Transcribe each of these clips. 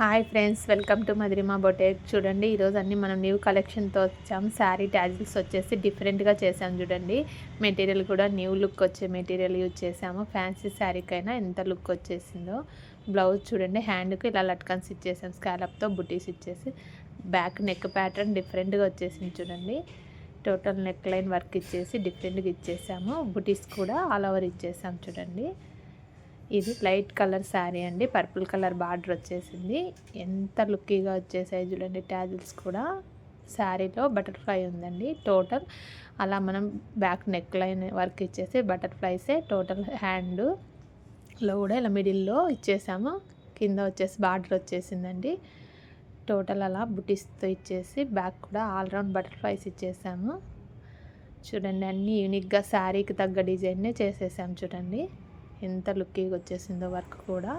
Hi friends welcome to Madhurima boutique చూడండి ఈరోజు అన్ని మనం న్యూ కలెక్షన్తో వచ్చాం. శారీ ట్యాజిల్స్ వచ్చేసి డిఫరెంట్గా చేసాం చూడండి. మెటీరియల్ కూడా న్యూ లుక్ వచ్చే మెటీరియల్ యూజ్ చేసాము ఫ్యాన్సీ శారీకైనా ఎంత లుక్ వచ్చేసిందో. బ్లౌజ్ చూడండి హ్యాండ్కి ఇలా లట్కన్స్ ఇచ్చేసాం. స్కాలప్తో బుటీస్ ఇచ్చేసి. బ్యాక్ నెక్ ప్యాటర్న్ డిఫరెంట్గా వచ్చేసింది చూడండి. టోటల్ నెక్ లైన్ వర్క్ ఇచ్చేసి డిఫరెంట్గా ఇచ్చేసాము. బుటీస్ కూడా ఆల్ ఓవర్ ఇచ్చేసాం చూడండి. ఇది లైట్ కలర్ శారీ అండి. పర్పుల్ కలర్ బార్డర్ వచ్చేసింది. ఎంత లుక్కీగా వచ్చేసాయి చూడండి. ట్యాజిల్స్ కూడా శారీలో బటర్ఫ్లై ఉందండి. టోటల్ అలా మనం బ్యాక్ నెక్ లైన్ వర్క్ ఇచ్చేసి బటర్ఫ్లైసే టోటల్ హ్యాండ్లో కూడా ఇలా మిడిల్లో ఇచ్చేసాము. కింద వచ్చేసి బార్డర్ వచ్చేసిందండి. టోటల్ అలా బుటీస్తో ఇచ్చేసి బ్యాక్ కూడా ఆల్రౌండ్ బటర్ఫ్లైస్ ఇచ్చేసాము. చూడండి అన్నీ యూనిక్గా శారీకి తగ్గ డిజైన్నే చేసేసాము చూడండి. ఎంత లుక్కీగా వచ్చేసిందో వర్క్ కూడా.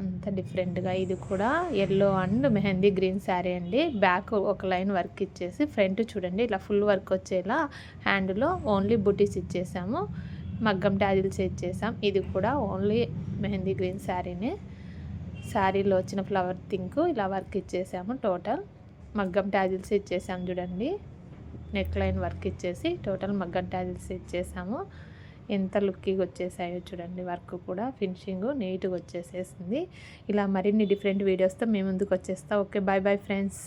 అంత డిఫరెంట్గా ఇది కూడా yellow and mehndi green sari అండి. బ్యాక్ ఒక లైన్ వర్క్ ఇచ్చేసి ఫ్రంట్ చూడండి ఇలా ఫుల్ వర్క్ వచ్చేలా హ్యాండ్లో ఓన్లీ బుటీస్ ఇచ్చేసాము. మగ్గం ట్యాజిల్స్ ఇచ్చేసాం. ఇది కూడా ఓన్లీ మెహందీ గ్రీన్ శారీనే. శారీలో వచ్చిన ఫ్లవర్ థింక్ ఇలా వర్క్ ఇచ్చేసాము టోటల్. మగ్గం ట్యాజిల్స్ ఇచ్చేసాం చూడండి. నెక్ లైన్ వర్క్ ఇచ్చేసి టోటల్ మగ్గం ట్యాజిల్స్ ఇచ్చేసాము. ఎంత లుక్కీగా వచ్చేసాయో చూడండి. వర్క్ కూడా ఫినిషింగ్ నీట్గా వచ్చేసేసింది. ఇలా మరిన్ని డిఫరెంట్ వీడియోస్తో మేము ముందుకు వచ్చేస్తా ఓకే బాయ్ బాయ్ ఫ్రెండ్స్.